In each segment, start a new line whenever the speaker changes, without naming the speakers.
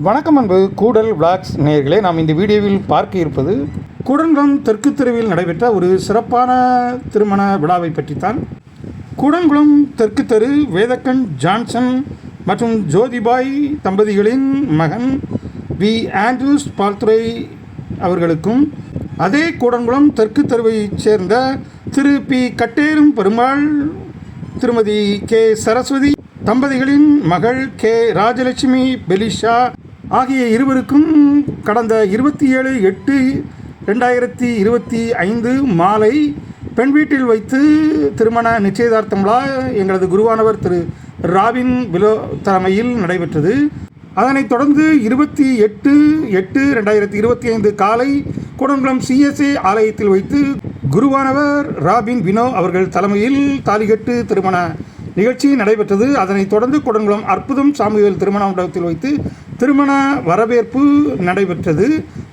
வணக்கம் அன்பு கூடல் விளாக்ஸ் நேயர்களே நாம் இந்த வீடியோவில் பார்க்க இருப்பது கூடங்குளம் தெற்கு தெருவில் நடைபெற்ற ஒரு சிறப்பான திருமண விழாவை பற்றித்தான். கூடங்குளம் தெற்கு தெரு வேதக்கன் ஜான்சன் மற்றும் ஜோதிபாய் தம்பதிகளின் மகன் வி ஆண்ட்ரூஸ் பால்துரை அவர்களுக்கும் அதே கூடங்குளம் தெற்கு தெருவைச் சேர்ந்த திரு பி கட்டேரும் பெருமாள் திருமதி கே சரஸ்வதி தம்பதிகளின் மகள் கே ராஜலட்சுமி பெலிஷா ஆகிய இருவருக்கும் கடந்த இருபத்தி ஏழு எட்டு ரெண்டாயிரத்தி இருபத்தி ஐந்து மாலை பெண் வீட்டில் வைத்து திருமண நிச்சயதார்த்தம் விழா எங்களது குருவானவர் திரு ராபின் விலோ தலைமையில் நடைபெற்றது. அதனைத் தொடர்ந்து இருபத்தி எட்டு எட்டு ரெண்டாயிரத்தி இருபத்தி ஐந்து காலை கூடங்குளம் சிஎஸ்ஏ ஆலயத்தில் வைத்து குருவானவர் ராபின் வினோ அவர்கள் தலைமையில் தாலிகட்டு திருமண நிகழ்ச்சி நடைபெற்றது. அதனைத் தொடர்ந்து கூடங்குளம் அற்புதம் சாமியல் திருமண மண்டபத்தில் வைத்து திருமண வரவேற்பு நடைபெற்றது.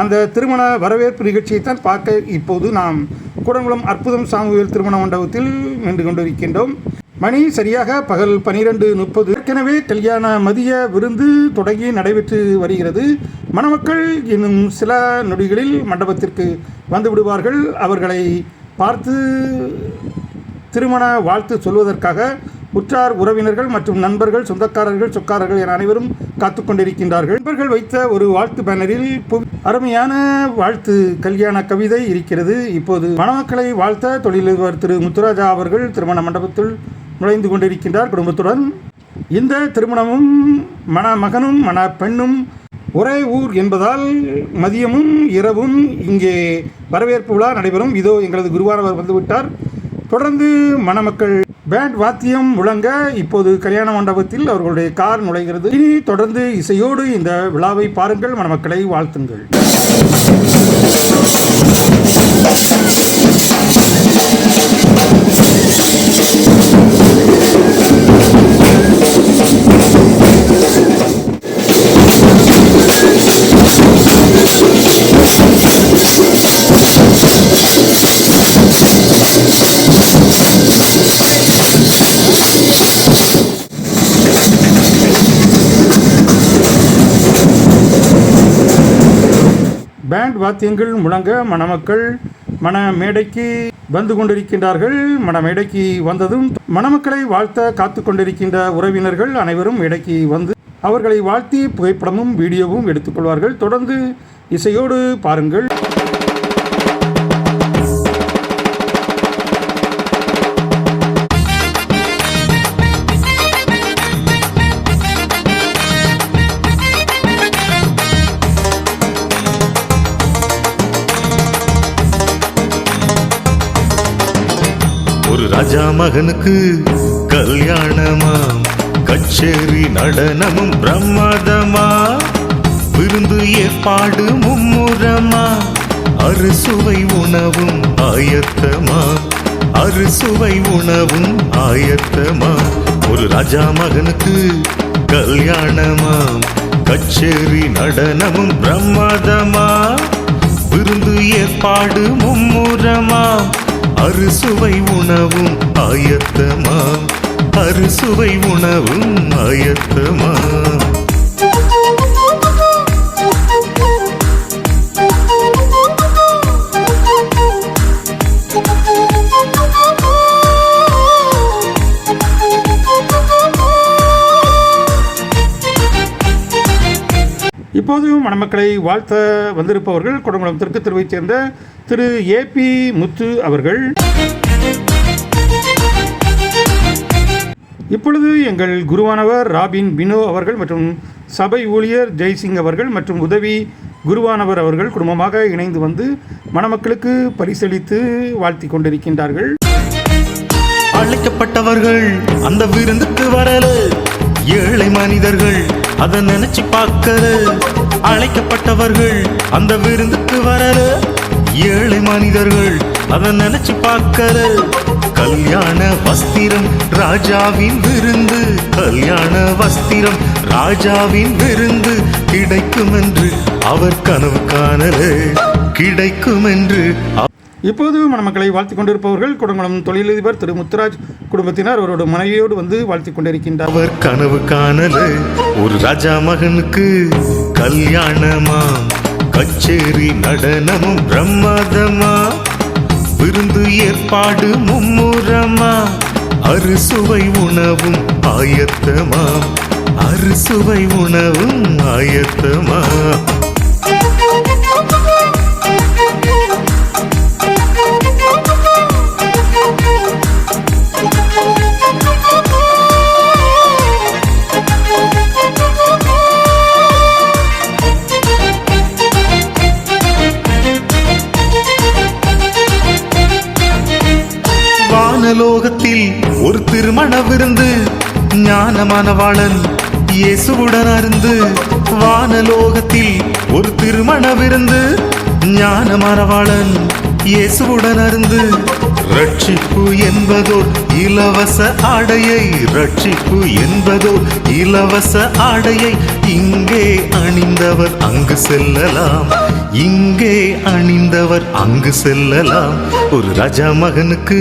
அந்த திருமண வரவேற்பு நிகழ்ச்சியைத்தான் பார்க்க இப்போது நாம் கூடங்குளம் அற்புதம் சாமுவேல் திருமண மண்டபத்தில் நின்று கொண்டிருக்கின்றோம். மணி சரியாக பகல் பனிரெண்டு முப்பது. ஏற்கனவே கல்யாண மதிய விருந்து தொடங்கி நடைபெற்று வருகிறது. மணமக்கள் இன்னும் சில நொடிகளில் மண்டபத்திற்கு வந்து விடுவார்கள். அவர்களை பார்த்து திருமண வாழ்த்து சொல்வதற்காக உற்றார் உறவினர்கள் மற்றும் நண்பர்கள் சொந்தக்காரர்கள் சொக்காரர்கள் என அனைவரும் காத்து கொண்டிருக்கின்றார்கள். நண்பர்கள் வைத்த ஒரு வாழ்த்து பேனரில் அருமையான வாழ்த்து கல்யாண கவிதை இருக்கிறது. இப்போது மணமக்களை வாழ்த்த தொழிலதிபர் திரு முத்துராஜா அவர்கள் திருமண மண்டபத்தில் நுழைந்து கொண்டிருக்கின்றார். குடும்பத்துடன் இந்த திருமணமும் மணமகனும் மண பெண்ணும் ஒரே ஊர் என்பதால் மதியமும் இரவும் இங்கே வரவேற்பு விழா நடைபெறும். இதோ எங்களது குருவானவர் வந்துவிட்டார். தொடர்ந்து மணமக்கள் பேண்ட் வாத்தியம் முழங்க இப்போது கல்யாண மண்டபத்தில் அவர்களுடைய கார் நுழைகிறது. இனி தொடர்ந்து இசையோடு இந்த விழாவை பாருங்கள் மணமக்களை வாழ்த்துங்கள். பேண்ட் வாத்தியங்கள் முழங்க மணமக்கள் மண மேடைக்கு வந்து கொண்டிருக்கின்றார்கள். மண மேடைக்கு வந்ததும் மணமக்களை வாழ்த்த காத்து கொண்டிருக்கின்ற உறவினர்கள் அனைவரும் மேடைக்கு வந்து அவர்களை வாழ்த்தி புகைப்படமும் வீடியோவும் எடுத்துக்கொள்வார்கள் தொடர்ந்து இசையோடு பாருங்கள்.
ஒரு ராஜா. மகனுக்கு கல்யாணமா கச்சேரி நடனமும் பிரமாதமா. விருந்து ஏற்பாடு மும்முரமா. அறுசுவை உணவும் ஆயத்தமா. அறுசுவை உணவும் ஆயத்தமா. ஒரு ராஜா மகனுக்கு கல்யாணமா கச்சேரி நடனமும் பிரமாதமா. விருந்து ஏற்பாடு மும்முரமா. அறுசுவை உணவும் ஆயத்தமா? அறுசுவை உணவும் ஆயத்தமா?
இப்போது மணமக்களை வாழ்த்த வந்திருப்பவர்கள் குடங்குளம் தெற்கு தெருவைச் சேர்ந்த திரு ஏபி முத்து அவர்கள். இப்பொழுது எங்கள் குருவானவர் ராபின் பினோ அவர்கள் மற்றும் சபை ஊழியர் ஜெய்சிங் அவர்கள் மற்றும் உதவி குருவானவர் அவர்கள் குடும்பமாக இணைந்து வந்து மணமக்களுக்கு பரிசளித்து வாழ்த்தி கொண்டிருக்கின்றார்கள்.
அழைக்கப்பட்டவர்கள் அந்த விருந்துக்கு வரல. ஏழை மனிதர்கள் அதை நினைச்சு பார்க்கல. அழைக்கப்பட்டவர்கள் அந்த விருந்துக்கு வரல. ஏழை மனிதர்கள் அதை நினைச்சு பார்க்கல. கல்யாண வஸ்திரம் ராஜாவின் விருந்து. கல்யாண வஸ்திரம் ராஜாவின் விருந்து கிடைக்கும் என்று அவர் கனவு காணல. கிடைக்கும் என்று
இப்போது மணமக்களை வாழ்த்தி கொண்டிருப்பவர்கள் குடங்குளம் தொழிலதிபர் திரு முத்துராஜ் குடும்பத்தினர் அவரோட மனைவியோடு வந்து வாழ்த்தி கொண்டிருக்கின்றார்.
அவர் கனவு காணல ஒரு ராஜா மகனுக்கு கல்யாணமா? கச்சேரி நடனமும் பிரமாதமா? விருந்து ஏற்பாடு மும்முரமா? அறுசுவை உணவும் ஆயத்தமா? அறுசுவை உணவும் ஆயத்தமா? ஞானமானவாளன் இயேசுவுடன் அருந்து வானலோகத்தில் ஒரு திருமண விருந்து. ஞானமானவாளன் இயேசுவுடன் அருந்து ரட்சிப்பு என்பதோர் இலவச ஆடையை. ரட்சிப்பு என்பதோர் இலவச ஆடையை. இங்கே அணிந்தவர் அங்கு செல்லலாம். இங்கே அணிந்தவர் அங்கு செல்லலாம். ஒரு ராஜா மகனுக்கு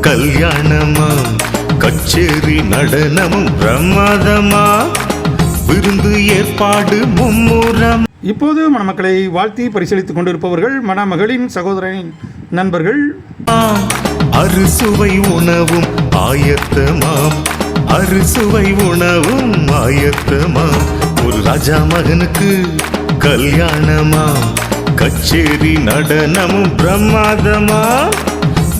கல்யாணம் கச்சேரி நடனமும் பிரமாதமா? விருந்து ஏற்பாடு மும்முரம்.
இப்போது மணமக்களை வாழ்த்தி பரிசீலித்துக் கொண்டிருப்பவர்கள் மணமகளின் சகோதரனின் நண்பர்கள்.
அறுசுவை உணவும் ஆயத்தமாம். அறுசுவை உணவும் ஆயத்தமாம். ஒரு ராஜா மகனுக்கு கல்யாணமாம். கச்சேரி நடனமும் பிரமாதமா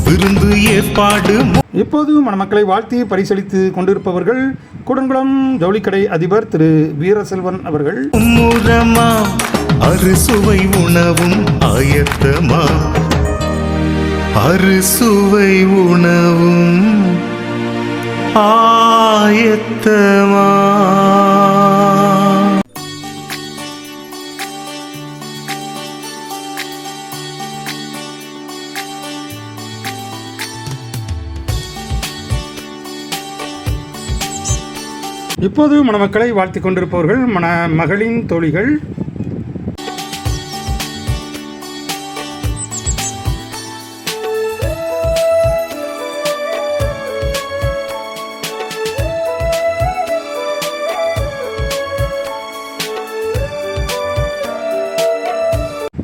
விருந்து ஏற்பாடு
இப்போது மணமக்களை வாழ்த்தி பரிசீலித்து கொண்டிருப்பவர்கள் குடங்குளம் ஜவுளிக்கடை அதிபர் திரு வீரசெல்வன் அவர்கள்.
மும்முரமா அறுசுவை உணவும் ஆயத்தமா? அறுசுவை உணவும் ஆயத்தமா?
இப்போது மணமக்களை வாழ்த்தி கொண்டிருப்பவர்கள் மண மகளின் தோழிகள்.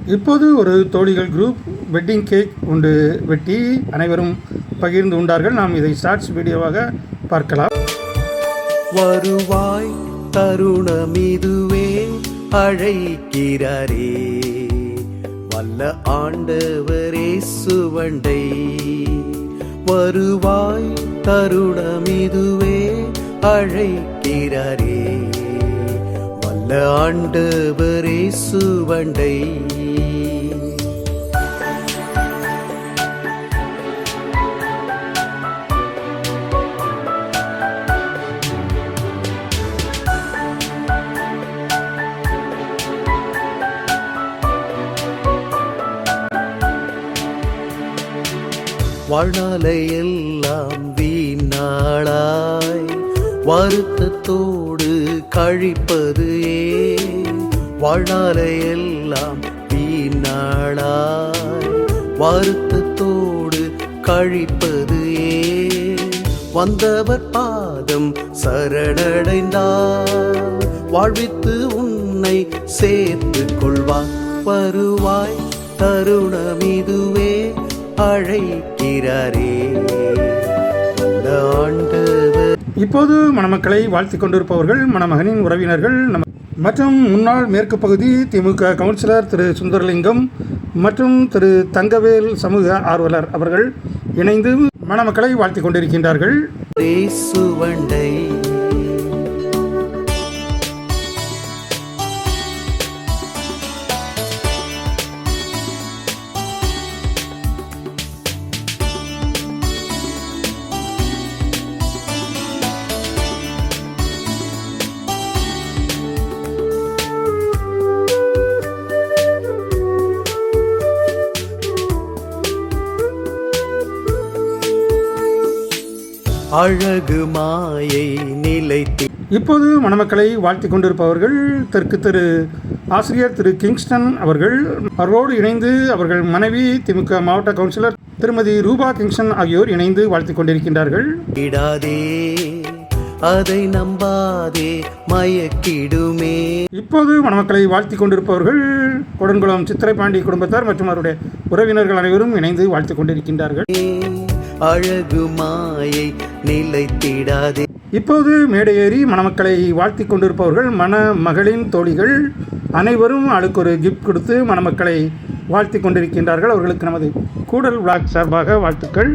இப்போது ஒரு தோழிகள் குரூப் வெட்டிங் கேக் உண்டு வெட்டி அனைவரும் பகிர்ந்து உண்டார்கள். நாம் இதை ஷார்ட்ஸ் வீடியோவாக பார்க்கலாம்.
வருவாய் தருணமிதுவே அழைக்கிறாரே. வல்ல ஆண்டவரே சுவண்டை வருவாய் தருணமிதுவே அழைக்கிறாரே. வல்ல ஆண்டவரே சுவண்டை வாழ்நாளையெல்லாம் வீணாளாய் வருத்தத்தோடு கழிப்பது ஏன்? வாழ்நாளையெல்லாம் வீணாளாய் வருத்தத்தோடு கழிப்பது ஏ வந்தவர் பாதம் சரணடைந்தார் வாழ்வித்து உன்னை சேர்த்து கொள்வார் வருவாய் தருணம் இதுவே. அழைக்கிறாரே.
இப்போது மணமக்களை வாழ்த்தி கொண்டிருப்பவர்கள் மணமகனின் உறவினர்கள் நம்ம மற்றும் முன்னாள் மேற்கு பகுதி திமுக கவுன்சிலர் திரு சுந்தரலிங்கம் மற்றும் திரு தங்கவேல் சமூக ஆர்வலர் அவர்கள் இணைந்து மணமக்களை வாழ்த்தி கொண்டிருக்கின்றார்கள்.
அழகு மாயை நிலைத்து
இப்போது மணமக்களை வாழ்த்தி கொண்டிருப்பவர்கள் தெற்கு திரு ஆசிரியர் திரு கிங்ஸ்டன் அவர்கள் அவரோடு இணைந்து அவர்கள் மனைவி திமுக மாவட்ட கவுன்சிலர் திருமதி ரூபா கிங்ஸ்டன் ஆகியோர் இணைந்து வாழ்த்தி கொண்டிருக்கின்றார்கள்.
விடாதே அதை நம்பாதே மயக்கிடுமே.
இப்போது மணமக்களை வாழ்த்தி கொண்டிருப்பவர்கள் கொடுங்குளம் சித்திரைப்பாண்டி குடும்பத்தார் மற்றும் அவருடைய உறவினர்கள் அனைவரும் இணைந்து வாழ்த்து கொண்டிருக்கின்றார்கள்.
அழகு மாயை நிலைத்திடாதே.
இப்போது மேடையேறி மணமக்களை வாழ்த்தி கொண்டிருப்பவர்கள் மணமகளின் தோழிகள் அனைவரும் ஆளுக்கு ஒரு கிஃப்ட் கொடுத்து மணமக்களை வாழ்த்தி கொண்டிருக்கின்றார்கள். அவர்களுக்கு நமது கூடல் விளாக் சார்பாக வாழ்த்துக்கள்.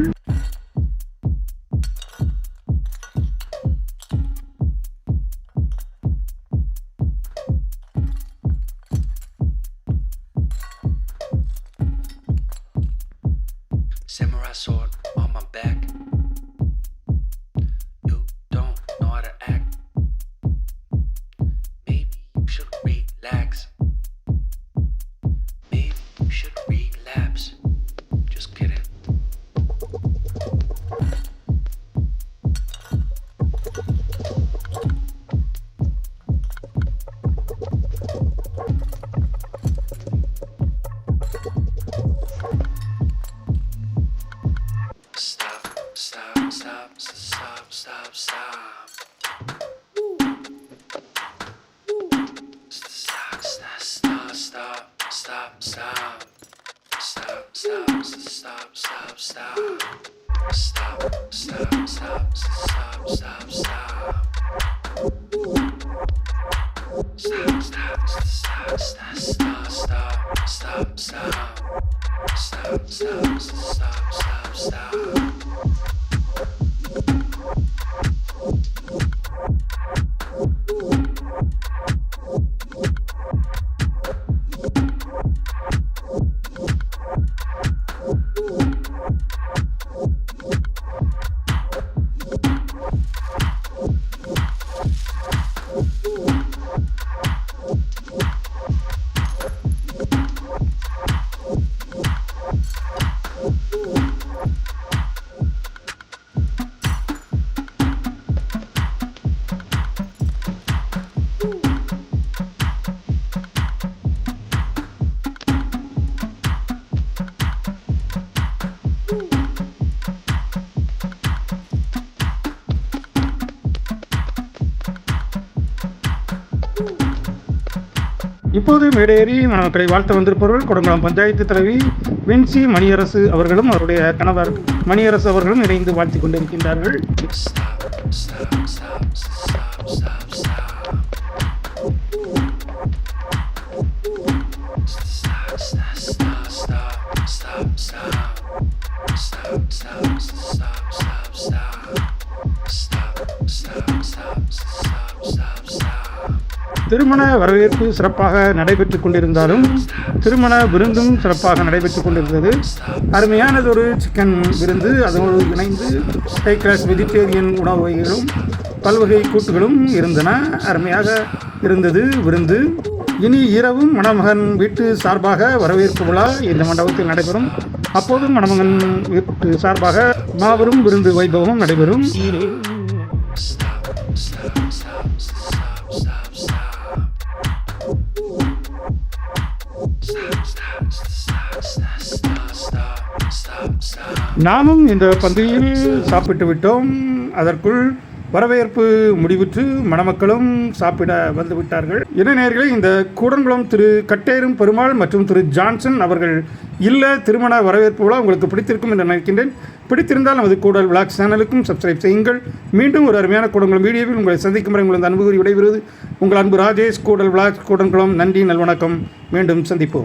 இப்போது மேடையேறி மணமக்களை வாழ்த்த வந்திருப்பவர்கள் கொடங்குளம் பஞ்சாயத்து தலைவி வின்சி மணியரசு அவர்களும் அவருடைய கணவர் மணியரசு அவர்களும் இணைந்து வாழ்த்தி கொண்டிருக்கின்றார்கள். திருமண வரவேற்பு சிறப்பாக நடைபெற்றுக் கொண்டிருந்தாலும் திருமண விருந்தும் சிறப்பாக நடைபெற்றுக் கொண்டிருந்தது. அருமையானது ஒரு சிக்கன் விருந்து அதோடு இணைந்து ஹை கிளாஸ் வெஜிடேரியன் உணவு வகைகளும் பல்வகை கூட்டுகளும் இருந்தன. அருமையாக இருந்தது விருந்து. இனி இரவும் மணமகன் வீட்டு சார்பாக வரவேற்பு விழா இந்த மண்டபத்தில் நடைபெறும். அப்போதும் மணமகன் வீட்டு சார்பாக மாபெரும் விருந்து வைபவம் நடைபெறும். நாமும் இந்த பந்தியில் சாப்பிட்டு விட்டோம். அதற்குள் வரவேற்பு முடிவுற்று மணமக்களும் சாப்பிட வந்து விட்டார்கள். இளைஞர்களே இந்த கூடங்குளம் திரு கட்டேரும் பெருமாள் மற்றும் திரு ஜான்சன் அவர்கள் இல்ல திருமண வரவேற்பு விழா உங்களுக்கு பிடித்திருக்கும் என்று நினைக்கின்றேன். பிடித்திருந்தால் நமது கூடல் விளாக் சேனலுக்கும் சப்ஸ்கிரைப் செய்யுங்கள். மீண்டும் ஒரு அருமையான கூடங்குளம் வீடியோவில் உங்களை சந்திக்கும் வரை உங்களது அன்பு கூறி விடைபெறுவது உங்கள் அன்பு ராஜேஷ் கூடல் விளாக் கூடங்குளம். நன்றி நல்வணக்கம். மீண்டும் சந்திப்போம்.